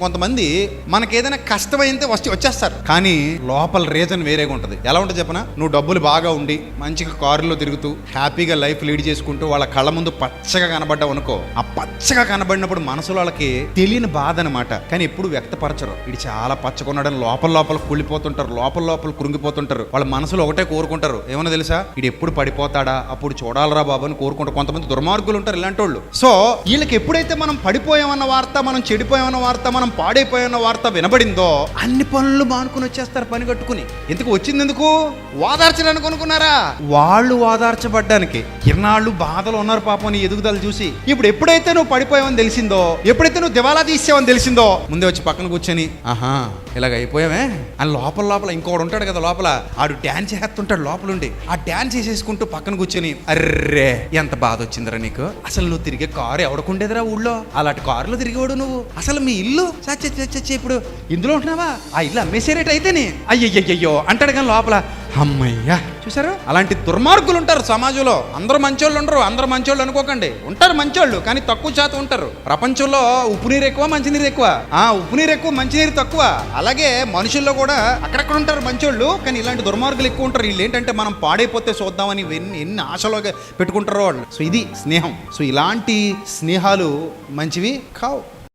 కొంతమంది మనకి ఏదైనా కష్టమైతే వస్తే వచ్చేస్తారు. కానీ లోపల రీజన్ వేరేగా ఉంటుంది. ఎలా ఉంటుంది చెప్పనా? నువ్వు డబ్బులు బాగా ఉండి మంచిగా కారులో తిరుగుతూ హ్యాపీగా లైఫ్ లీడ్ చేసుకుంటూ వాళ్ళ కళ్ళ ముందు పచ్చగా కనబడ్డావు అనుకో ఆ పచ్చగా కనబడినప్పుడు మనసులో వాళ్ళకి తెలియని బాధ అనమాట కానీ ఎప్పుడు వ్యక్తపరచరు. ఇది చాలా పచ్చకున్నాడని లోపల లోపల కుళ్ళిపోతుంటారు లోపల లోపల కృంగిపోతుంటారు. వాళ్ళ మనసులో ఒకటే కోరుకుంటారు. ఏమన్నా తెలుసా? ఇది ఎప్పుడు పడిపోతాడా? అప్పుడు చూడాలరా బాబు అని కోరుకుంటారు. కొంతమంది దుర్మార్గులు ఉంటారు ఇలాంటి వాళ్ళు సో వీళ్ళకి ఎప్పుడైతే మనం పడిపోయామన్న వార్త మనం చెడిపోయామన్న వార్త మనం పాడైపోయామన్న వార్త వినబడిందో అన్ని పనులు మానుకుని వచ్చేస్తారు పని కట్టుకుని. ఎందుకు వచ్చింది ఎందుకు? వాదార్చడానికి అనుకున్నారా వాళ్ళు వాదార్చబడ్డానికి ఇన్నాళ్ళు బాధలు ఉన్నారు పాపం నీ ఎదుగుదల చూసి. ఇప్పుడు ఎప్పుడైతే నువ్వు పడిపోయావని తెలిసిందో ఎప్పుడైతే నువ్వు దివాలా తీసావని తెలిసిందో ముందే వచ్చి పక్కన కూర్చొని ఆహా ఇలాగ అయిపోయావే అని లోపల లోపల ఇంకోడు ఉంటాడు కదా లోపల. ఆడు డ్యాన్స్ చేస్తుంటాడు లోపలుండి. ఆ డ్యాన్స్ చేసేసుకుంటూ పక్కన కూర్చొని అర్రే ఎంత బాధ వచ్చిందిరా నీకు? అసలు నువ్వు తిరిగే కారు ఎవడకుండేదిరా ఊళ్ళో? అలాంటి కారులో తిరిగేవాడు నువ్వు? అసలు మీ ఇల్లు? చచ్చే ఇప్పుడు ఇందులో ఉంటున్నావా? ఆ ఇల్లు అమ్మేసేరేట్ అయితేనే అయ్యయ్యయ్యో అంటాడు కానీ లోపల అమ్మయ్యా. చూసారు అలాంటి దుర్మార్గులు ఉంటారు సమాజంలో. అందరూ మంచోళ్ళు ఉండరు అందరూ మంచోళ్ళు అనుకోకండి. ఉంటారు మంచోళ్ళు కానీ తక్కువ శాతం ఉంటారు. ప్రపంచంలో ఉప్పు నీరు ఎక్కువ మంచినీరు ఎక్కువ. ఆ ఉప్పు నీరు ఎక్కువ మంచినీరు తక్కువ. అలాగే మనుషుల్లో కూడా అక్కడక్కడ ఉంటారు మంచోళ్ళు కానీ ఇలాంటి దుర్మార్గులు ఎక్కువ ఉంటారు. వీళ్ళు ఏంటంటే మనం పాడైపోతే చూద్దామని ఎన్ని ఎన్ని ఆశలో పెట్టుకుంటారో వాళ్ళు. సో ఇది స్నేహం. సో ఇలాంటి స్నేహాలు మంచివి కావు.